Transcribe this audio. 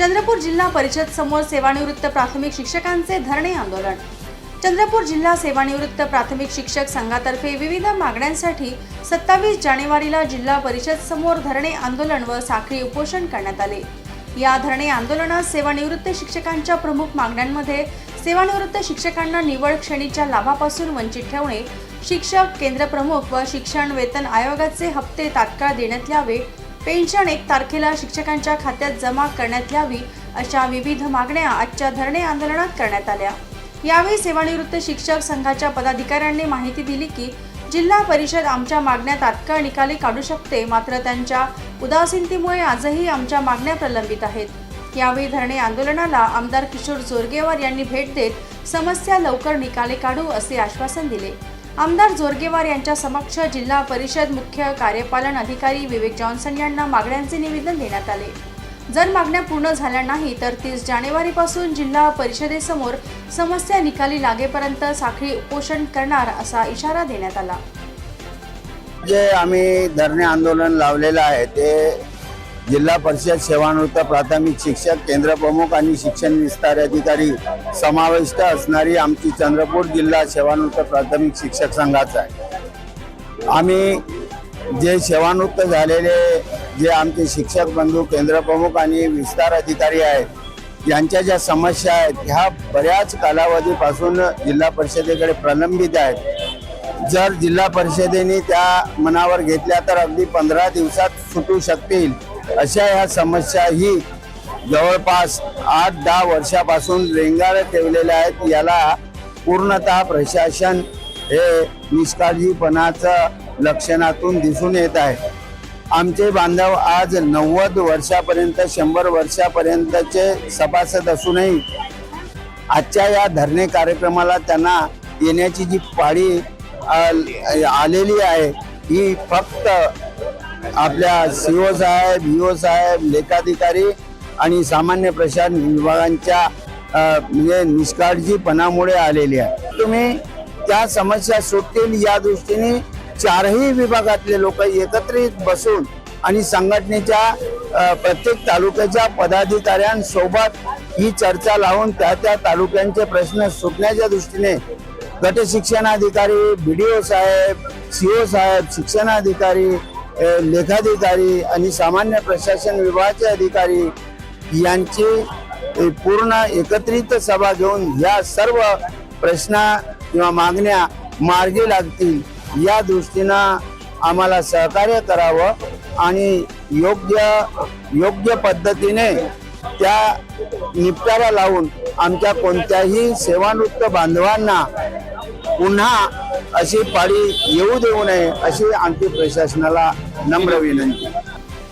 चंद्रपूर जिल्हा परिषद समोर सेवानिवृत्त प्राथमिक शिक्षकांचे धरणे आंदोलन. चंद्रपूर जिल्हा सेवानिवृत्त प्राथमिक शिक्षक संघातर्फे विविध मागण्यांसाठी सत्तावीस जानेवारीला जिल्हा परिषद समोर धरणे आंदोलन व साखळी उपोषण करण्यात आले. या धरणे आंदोलनात सेवानिवृत्त शिक्षकांच्या प्रमुख मागण्यांमध्ये सेवानिवृत्त शिक्षकांना निवड श्रेणीच्या लाभापासून वंचित ठेवणे शिक्षक केंद्रप्रमुख व शिक्षण वेतन आयोगाचे हप्ते तात्काळ देण्यात यावे पेन्शन एक तारखेला शिक्षकांच्या खात्यात जमा करण्यात यावी अशा विविध मागण्या आजच्या धरणे आंदोलनात करण्यात आल्या. यावेळी सेवानिवृत्त शिक्षक संघाच्या पदाधिकाऱ्यांनी माहिती दिली की जिल्हा परिषद आमच्या मागण्या तात्काळ निकाली काढू शकते मात्र त्यांच्या उदासीनतेमुळे आजही आमच्या मागण्या प्रलंबित आहेत. यावेळी धरणे आंदोलनाला आमदार किशोर जोरगेवार यांनी भेट देत समस्या लवकर निकाली काढू असे आश्वासन दिले. आमदार जोरगेवार यांच्या समक्ष जिल्हा परिषद मुख्य कार्यपालन अधिकारी विवेक जॉन्सन यांना मागण्यांचे निवेदन देण्यात आले. जर मागण्या पूर्ण झाल्या नाही तर तीस जानेवारीपासून जिल्हा परिषदेसमोर समस्या निकाली लागेपर्यंत साखळी उपोषण करणार असा इशारा देण्यात आला. जे आम्ही धरणे आंदोलन लावलेलं आहे ते जिल्हा परिषद सेवानिवृत्त प्राथमिक शिक्षक केंद्र प्रमुख आणि शिक्षण विस्तार अधिकारी समाविष्ट असणारी आमची चंद्रपूर जिल्हा सेवानिवृत्त प्राथमिक शिक्षक संघाचा आहे. आम्ही जे सेवानिवृत्त झालेले जे आमचे शिक्षक बंधू केंद्र प्रमुख आणि विस्तार अधिकारी आहेत यांच्या ज्या समस्या आहेत ह्या बऱ्याच कालावधीपासून जिल्हा परिषदेकडे प्रलंबित आहेत. जर जिल्हा परिषदेने त्या मनावर घेतल्या तर अगदी पंधरा दिवसात सुटू शकतील. अशा ह्या समस्याही जवळपास आठ दहा वर्षापासून रेंगाळत ठेवलेल्या आहेत. याला पूर्णतः प्रशासन हे निष्काळजीपणाचं लक्षणातून दिसून येत आहे. आमचे बांधव आज नव्वद वर्षापर्यंत शंभर वर्षापर्यंतचे सभासद असूनही आजच्या या धरणे कार्यक्रमाला त्यांना येण्याची जी पाळी आलेली आहे ही फक्त आपल्या सी ओ साहेब ईओ ओ साहेब लेखाधिकारी आणि सामान्य प्रशासन विभागांच्या म्हणजे निष्काळजीपणामुळे आलेली आहे. तुम्ही त्या समस्या सुटतील या दृष्टीने चारही विभागातले लोक एकत्रित बसून आणि संघटनेच्या प्रत्येक तालुक्याच्या पदाधिकाऱ्यांसोबत ही चर्चा लावून त्या त्या तालुक्यांचे प्रश्न सुटण्याच्या दृष्टीने गट शिक्षणाधिकारी बी डी ओ साहेब सी ओ साहेब शिक्षणाधिकारी लेखाधिकारी आणि सामान्य प्रशासन विभागाचे अधिकारी यांची पूर्ण एकत्रित सभा घेऊन या सर्व प्रश्न किंवा मागण्या मार्गी लागतील या दृष्टीनं आम्हाला सहकार्य करावं आणि योग्य योग्य पद्धतीने त्या निपटारा लावून आमच्या कोणत्याही सेवानृत्त बांधवांना पुन्हा अशी पाळी येऊ देऊ नये अशी आमची प्रशासनाला नम्र विनंती.